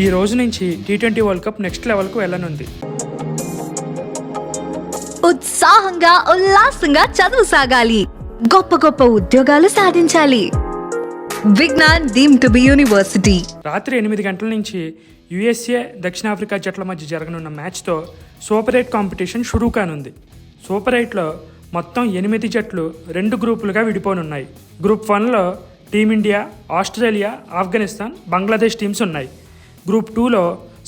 ఈ రోజు నుంచి T twenty world cup next లెవెల్కు వెళ్ళనుంది. ఉత్సాహంగా ఉల్లాసంగా చదువు సాగాలి. గొప్ప గొప్ప ఉద్యోగాలు సాధించాలి. Vignan deem to be university. రాత్రి ఎనిమిది గంటల నుంచి యుఎస్ఏ దక్షిణాఫ్రికా జట్ల మధ్య జరగనున్న మ్యాచ్తో సూపర్ ఎయిట్ కాంపిటీషన్ షురూ కానుంది. సూపర్ ఎయిట్లో మొత్తం ఎనిమిది జట్లు రెండు గ్రూపులుగా విడిపోనున్నాయి. గ్రూప్ వన్లో team India Australia Afghanistan Bangladesh teams ఉన్నాయి. గ్రూప్ టూలో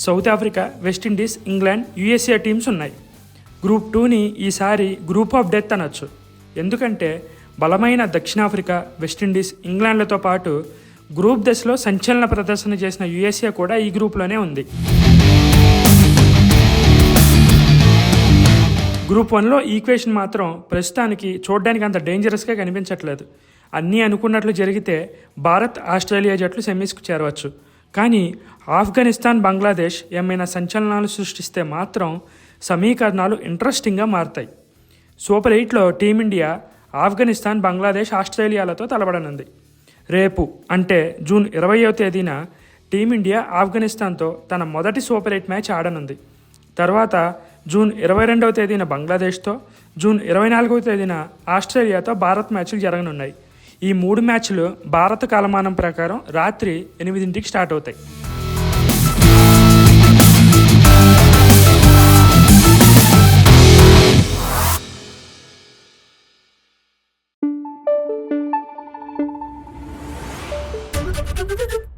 South Africa West Indies England USA teams ఉన్నాయి. గ్రూప్ టూని ఈసారి గ్రూప్ ఆఫ్ డెత్ అనొచ్చు. ఎందుకంటే బలమైన దక్షిణాఫ్రికా వెస్టిండీస్ ఇంగ్లాండ్లతో పాటు గ్రూప్ దశలో సంచలన ప్రదర్శన చేసిన యుఎస్ఏ కూడా ఈ గ్రూప్లోనే ఉంది. గ్రూప్ వన్లో ఈక్వేషన్ మాత్రం ప్రస్తుతానికి చూడడానికి అంత డేంజరస్గా కనిపించట్లేదు. అన్నీ అనుకున్నట్లు జరిగితే భారత్ ఆస్ట్రేలియా జట్లు సెమీస్కు చేరవచ్చు. కానీ ఆఫ్ఘనిస్తాన్ బంగ్లాదేశ్ ఏమైనా సంచలనాలు సృష్టిస్తే మాత్రం సమీకరణాలు ఇంట్రెస్టింగ్గా మారుతాయి. సూపర్ ఎయిట్లో టీమిండియా ఆఫ్ఘనిస్తాన్ బంగ్లాదేశ్ ఆస్ట్రేలియాలతో తలబడనుంది. రేపు అంటే జూన్ ఇరవయో తేదీన టీమిండియా ఆఫ్ఘనిస్తాన్తో తన మొదటి సూపర్ ఎయిట్ మ్యాచ్ ఆడనుంది. తర్వాత జూన్ ఇరవై రెండవ తేదీన బంగ్లాదేశ్తో జూన్ ఇరవై నాలుగవ తేదీన ఆస్ట్రేలియాతో భారత్ మ్యాచ్లు జరగనున్నాయి. ఈ మూడు మ్యాచ్లు భారత కాలమానం ప్రకారం రాత్రి ఎనిమిదింటికి స్టార్ట్ అవుతాయి Thank you.